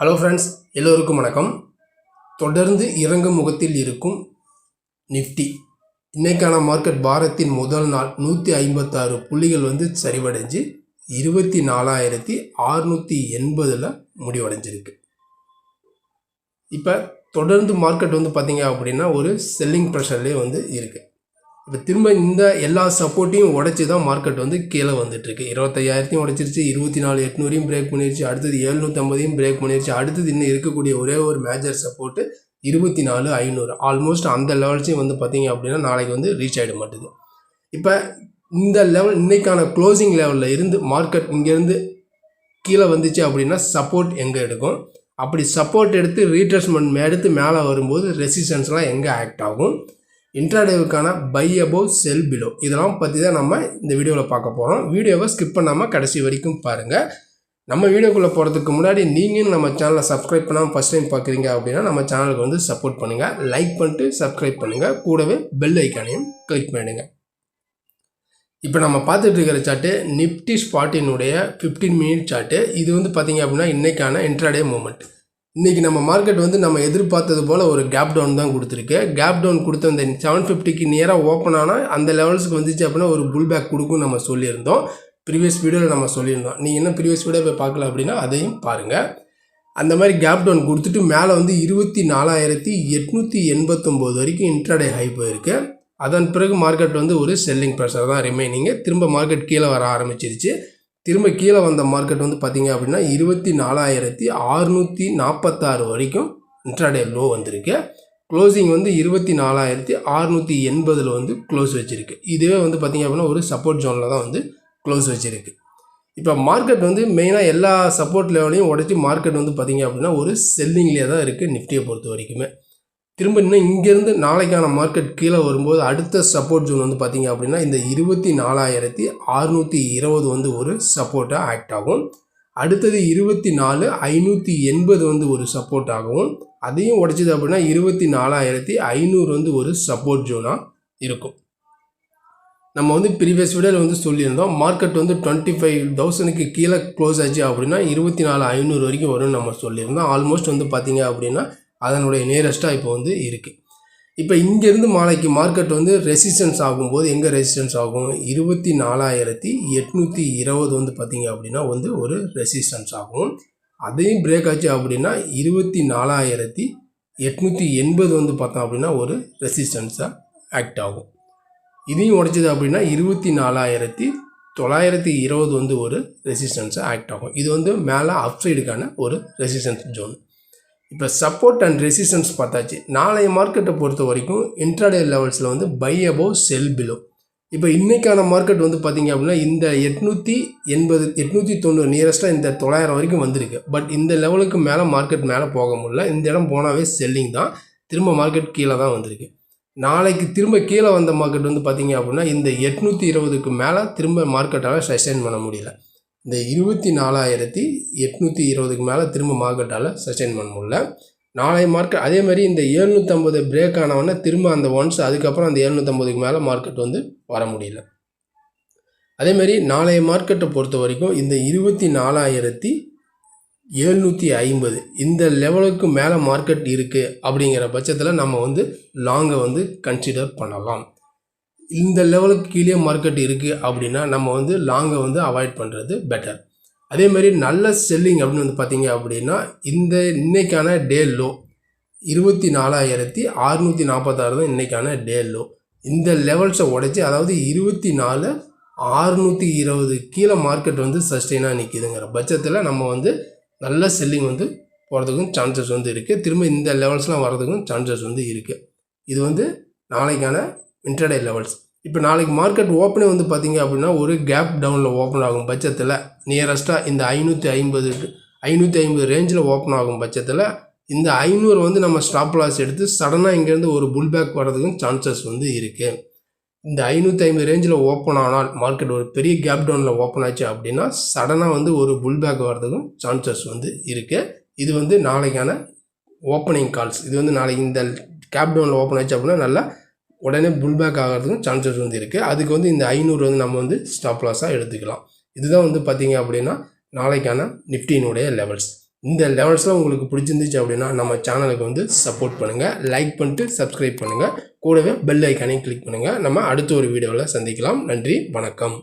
Hello friends எல்லோருக்கும் வணக்கம். தொடர்ந்து இறங்கும் முகத்தில் இருக்கும் நிஃப்டி இன்றைக்கான மார்க்கெட் வாரத்தின் முதல் நாள் நூற்றி ஐம்பத்தாறு புள்ளிகள் வந்து சரிவடைஞ்சு இருபத்தி நாலாயிரத்தி அறுநூற்றி எண்பதில் முடிவடைஞ்சிருக்கு. இப்போ தொடர்ந்து மார்க்கெட் வந்து பார்த்தீங்க அப்படின்னா ஒரு செல்லிங் ப்ரெஷர்லேயே வந்து இருக்குது இப்போ திரும்ப இந்த எல்லா சப்போர்ட்டையும் உடச்சி தான் மார்க்கெட் வந்து கீழே வந்துட்டுருக்கு. இருபத்தையாயிரத்தையும் உடச்சிருச்சு இருபத்தி நாலு எட்நூறையும் பிரேக் பண்ணிருச்சு அடுத்தது எழுநூற்றம்பதையும் பிரேக் பண்ணிருச்சு அடுத்தது இன்னும் இருக்கக்கூடிய ஒரே ஒரு மேஜர் சப்போர்ட்டு இருபத்தி நாலு ஐநூறு. ஆல்மோஸ்ட் அந்த லெவல்ஸையும் வந்து பார்த்தீங்க அப்படின்னா நாளைக்கு வந்து ரீச் ஆகிட மாட்டுது. இப்போ இந்த லெவல் இன்றைக்கான க்ளோசிங் லெவலில் இருந்து மார்க்கெட் இங்கேருந்து கீழே வந்துச்சு அப்படின்னா சப்போர்ட் எங்கே எடுக்கும்? அப்படி சப்போர்ட் எடுத்து ரீட்ரெஸ்மெண்ட் எடுத்து மேலே வரும்போது ரெசிஸ்டன்ஸ்லாம் எங்கே ஆக்ட் ஆகும்? இன்ட்ராடேவுக்கான பை அபோவ் செல் பிலோ இதெல்லாம் பற்றி தான் நம்ம இந்த வீடியோவில் பார்க்க போகிறோம் வீடியோவை ஸ்கிப் பண்ணாமல் கடைசி வரைக்கும் பாருங்கள் நம்ம வீடியோக்குள்ளே போகிறதுக்கு முன்னாடி நீங்களும் நம்ம சேனலை சப்ஸ்கிரைப் பண்ணாமல் ஃபஸ்ட் டைம் பார்க்குறீங்க அப்படின்னா நம்ம சேனலுக்கு வந்து சப்போர்ட் பண்ணுங்கள் லைக் பண்ணிட்டு சப்ஸ்கிரைப் பண்ணுங்கள் கூடவே பெல் ஐக்கானையும் கிளிக் பண்ணிடுங்க. இப்போ நம்ம பார்த்துட்டு இருக்கிற சார்ட்டு நிப்டி ஸ்பாட்டினுடைய ஃபிஃப்டீன் மினிட் சார்ட்டு இது வந்து பார்த்தீங்க அப்படின்னா இன்றைக்கான இன்ட்ராடே மூமெண்ட் இன்றைக்கி நம்ம மார்க்கெட் வந்து நம்ம எதிர்பார்த்தது போல் ஒரு கேப் டவுன் தான் கொடுத்துருக்கு. கேப் டவுன் கொடுத்த அந்த செவன் ஃபிஃப்டிக்கு நியராக ஓப்பன் ஆனால் அந்த லெவல்ஸுக்கு வந்துச்சு அப்படின்னா ஒரு புல் பேக் கொடுக்கும் நம்ம சொல்லியிருந்தோம். ப்ரீவியஸ் வீடியோவில் நம்ம சொல்லியிருந்தோம். நீங்கள் என்ன ப்ரீவியஸ் வீடியோ போய் பார்க்கல அப்படின்னா அதையும் பாருங்கள் அந்த மாதிரி கேப் டவுன் கொடுத்துட்டு மேலே வந்து இருபத்தி நாலாயிரத்தி எட்நூற்றி எண்பத்தொம்போது வரைக்கும் இன்ட்ராடே ஹை போயிருக்கு. அதன் பிறகு மார்க்கெட் வந்து ஒரு செல்லிங் ப்ரெஷர் தான் ரிமைனிங்கு திரும்ப மார்க்கெட் கீழே வர ஆரம்பிச்சிருச்சு. திரும்ப கீழே வந்த மார்க்கெட் வந்து பார்த்திங்க அப்படின்னா இருபத்தி நாலாயிரத்தி அறுநூற்றி நாற்பத்தாறு வரைக்கும் இன்ட்ராடே லோ வந்திருக்கு. க்ளோசிங் வந்து இருபத்தி நாலாயிரத்தி அறுநூற்றி எண்பதில் வந்து க்ளோஸ் வச்சுருக்கு. இதுவே வந்து பார்த்திங்க அப்படின்னா ஒரு சப்போர்ட் ஜோனில் தான் வந்து க்ளோஸ் வச்சுருக்கு. இப்போ மார்க்கெட் வந்து மெயினாக எல்லா சப்போர்ட் லெவலையும் உடச்சி மார்க்கெட் வந்து பார்த்திங்க அப்படின்னா ஒரு செல்லிங்லேயே தான் இருக்குது நிஃப்டியை பொறுத்த வரைக்குமே. திரும்ப இன்னும் இங்கேருந்து நாளைக்கான மார்க்கெட் கீழே வரும்போது அடுத்த சப்போர்ட் ஜோன் வந்து பார்த்திங்க அப்படின்னா இந்த இருபத்தி நாலாயிரத்தி அறுநூற்றி இருபது வந்து ஒரு சப்போர்ட்டாக ஆக்ட் ஆகும். அடுத்தது இருபத்தி நாலு ஐநூற்றி எண்பது வந்து ஒரு சப்போர்ட் ஆகும் அதையும் உடைச்சது அப்படின்னா இருபத்தி நாலாயிரத்தி ஐநூறு வந்து ஒரு சப்போர்ட் ஜோனாக இருக்கும். நம்ம வந்து ப்ரீவியஸ் வீடியோவில் வந்து சொல்லியிருந்தோம் மார்க்கெட் வந்து டுவெண்ட்டி ஃபைவ் தௌசண்ட்க்கு கீழே க்ளோஸ் ஆச்சு அப்படின்னா இருபத்தி நாலு ஐநூறு வரைக்கும் வரும்னு நம்ம சொல்லியிருந்தோம். ஆல்மோஸ்ட் வந்து பார்த்திங்க அப்படின்னா அதனுடைய நியரஸ்ட்டாக இப்போ வந்து இருக்குது இப்போ இங்கேருந்து மாலைக்கு மார்க்கெட் வந்து ரெசிஸ்டன்ஸ் ஆகும்போது எங்கே ரெசிஸ்டன்ஸ் ஆகும்? இருபத்தி நாலாயிரத்தி எட்நூற்றி இருபது வந்து பார்த்திங்க அப்படின்னா வந்து ஒரு ரெசிஸ்டன்ஸ் ஆகும். அதையும் பிரேக் ஆச்சு அப்படின்னா இருபத்தி நாலாயிரத்தி எட்நூற்றி எண்பது வந்து பார்த்தோம் அப்படின்னா ஒரு ரெசிஸ்டன்ஸாக ஆக்ட் ஆகும். இதையும் உடைச்சது அப்படின்னா இருபத்தி நாலாயிரத்தி தொள்ளாயிரத்தி இருபது வந்து ஒரு ரெசிஸ்டன்ஸாக ஆக்ட் ஆகும். இது வந்து மேலே அப்சைடுக்கான ஒரு ரெசிஸ்டன்ஸ் ஜோன் இப்போ சப்போர்ட் அண்ட் ரெசிஸ்டன்ஸ் பார்த்தாச்சு. நாளைய மார்க்கெட்டை பொறுத்த வரைக்கும் இன்ட்ராடே லெவல்ஸில் வந்து பை அபோவ் செல் பிலோ இப்போ இன்றைக்கான மார்க்கெட் வந்து பார்த்திங்க அப்படின்னா இந்த எட்நூற்றி எண்பது எட்நூற்றி தொண்ணூறு நியரஸ்ட்டாக இந்த தொள்ளாயிரம் வரைக்கும் வந்திருக்கு. பட் இந்த லெவலுக்கு மேலே மார்க்கெட் மேலே போக முடியல. இந்த இடம் போனாவே செல்லிங் தான். திரும்ப மார்க்கெட் கீழே தான் வந்திருக்கு. நாளைக்கு திரும்ப கீழே வந்த மார்க்கெட் வந்து பார்த்திங்க அப்படின்னா இந்த எட்நூற்றி இருபதுக்கு மேலே திரும்ப மார்க்கெட்டால் சஸ்டைன் பண்ண முடியல. இந்த இருபத்தி நாலாயிரத்தி எட்நூற்றி இருபதுக்கு மேலே திரும்ப மார்க்கெட்டால் சஸ்டெயின் பண்ண முடியல நாளைய மார்க்கெட் அதே மாதிரி இந்த ஏழ்நூற்றம்பது பிரேக் ஆனவொடனே திரும்ப அந்த ஒன்ஸ் அதுக்கப்புறம் அந்த ஏழ்நூற்றம்பதுக்கு மேலே மார்க்கெட் வந்து வர முடியல. அதேமாரி நாளைய மார்க்கெட்டை பொறுத்த வரைக்கும் இந்த இருபத்தி நாலாயிரத்தி எழுநூற்றி ஐம்பது இந்த லெவலுக்கு மேலே மார்க்கெட் இருக்குது அப்படிங்கிற பட்சத்தில் நம்ம வந்து லாங்கை வந்து கன்சிடர் பண்ணலாம். இந்த லெவலுக்கு கீழே மார்க்கெட் இருக்குது அப்படின்னா நம்ம வந்து லாங்கை வந்து அவாய்ட் பண்ணுறது பெட்டர் அதே மாதிரி நல்ல செல்லிங் அப்படின்னு வந்து பார்த்தீங்க அப்படின்னா இந்த இன்றைக்கான டே லோ இருபத்தி நாலாயிரத்தி அறுநூற்றி நாற்பத்தாறு தான் இன்றைக்கான டே லோ இந்த லெவல்ஸை உடைச்சி அதாவது இருபத்தி நாலு ஆறுநூற்றி இருபது கீழே மார்க்கெட் வந்து சஸ்டெயினாக நிற்கிதுங்கிற பட்சத்தில் நம்ம வந்து நல்ல செல்லிங் வந்து போகிறதுக்கும் சான்சஸ் வந்து இருக்குது திரும்ப இந்த லெவல்ஸ்லாம் வர்றதுக்கும் சான்சஸ் வந்து இருக்குது இது வந்து நாளைக்கான இன்டர்டே லெவல்ஸ் இப்போ நாளைக்கு மார்க்கெட் ஓப்பனே வந்து பார்த்திங்க அப்படின்னா ஒரு கேப் டவுனில் ஓப்பன் ஆகும் பட்சத்தில் நியரஸ்ட்டாக இந்த ஐநூற்றி ஐம்பது ஐநூற்றி ஐம்பது ரேஞ்சில் ஓப்பன் ஆகும் பட்சத்தில் இந்த ஐநூறு வந்து நம்ம ஸ்டாப் லாஸ் எடுத்து சடனாக இங்கேருந்து ஒரு புல் பேக் வர்றதுக்கும் சான்சஸ் வந்து இருக்குது இந்த ஐநூற்றி ஐம்பது ரேஞ்சில் ஓப்பன் ஆனால் மார்க்கெட் ஒரு பெரிய கேப் டவுனில் ஓப்பன் ஆச்சு அப்படின்னா சடனாக வந்து ஒரு புல் பேக் வர்றதுக்கும் சான்சஸ் வந்து இருக்குது இது வந்து நாளைக்கான ஓப்பனிங் கால்ஸ் இது வந்து நாளைக்கு இந்த கேப் டவுனில் ஓப்பன் ஆச்சு அப்படின்னா நல்லா உடனே புல் பேக் ஆகிறதுக்கும் சான்சஸ் வந்து இருக்குது அதுக்கு வந்து இந்த ஐநூறு வந்து நம்ம வந்து ஸ்டாப் லாஸாக எடுத்துக்கலாம். இதுதான் வந்து பார்த்திங்க அப்படின்னா நாளைக்கான நிஃப்டியினுடைய லெவல்ஸ் இந்த லெவல்ஸ்லாம் உங்களுக்கு பிடிச்சிருந்துச்சு அப்படின்னா நம்ம சேனலுக்கு வந்து சப்போர்ட் பண்ணுங்கள் லைக் பண்ணிட்டு சப்ஸ்கிரைப் பண்ணுங்கள் கூடவே பெல் ஐக்கானையும் கிளிக் பண்ணுங்கள் நம்ம அடுத்த ஒரு வீடியோவில் சந்திக்கலாம். நன்றி வணக்கம்.